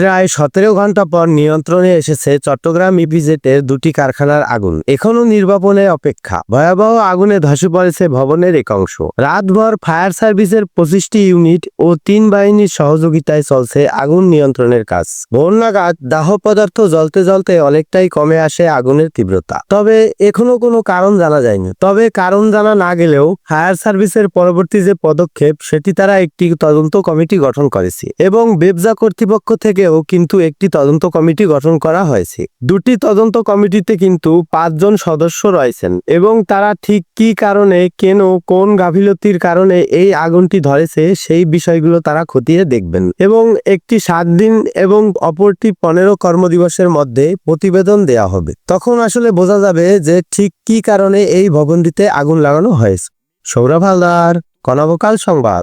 প্রায় সতেরো ঘণ্টা পর নিয়ন্ত্রণে এসেছে চট্টগ্রাম ইপিজেটের দুটি কারখানার আগুন। এখনও নির্বাপনের অপেক্ষা। ভয়াবহ আগুনে ধসে পড়েছে ভবনের এক অংশ রাতভর ফায়ার সার্ভিসের পঁচিশটি ইউনিট ও তিন বাহিনীর সহযোগিতায় চলছে আগুন নিয়ন্ত্রণের কাজ। ভোর দাহ পদার্থ জ্বলতে জ্বলতে অনেকটাই কমে আসে আগুনের তীব্রতা। তবে এখনও কোনো কারণ জানা যায়নি। তবে কারণ জানা না গেলেও ফায়ার সার্ভিসের পরবর্তী যে পদক্ষেপ, সেটি তারা একটি তদন্ত কমিটি গঠন করেছে এবং বেবজা কর্তৃপক্ষ থেকেও কিন্তু একটি তদন্ত কমিটি গঠন করা হয়েছে। দুটি তদন্ত কমিটিতে কিন্তু পাঁচজন সদস্য রয়েছেন এবং তারা ঠিক কি কারণে, কেন, কোন গাফিলতির কারণে এই আগুনটি ধরেছে সেই বিষয়গুলো তারা খতিয়ে দেখবেন। এবং একটি সাত দিন এবং অপরটি পনেরো কর্মদিবসের মধ্যে প্রতিবেদন দেয়া হবে। তখন আসলে বোঝা যাবে যে ঠিক কি কারণে এই ভবনটিতে আগুন লাগানো হয়েছে। সৌরভ হালদার, কনবকাল সংবাদ।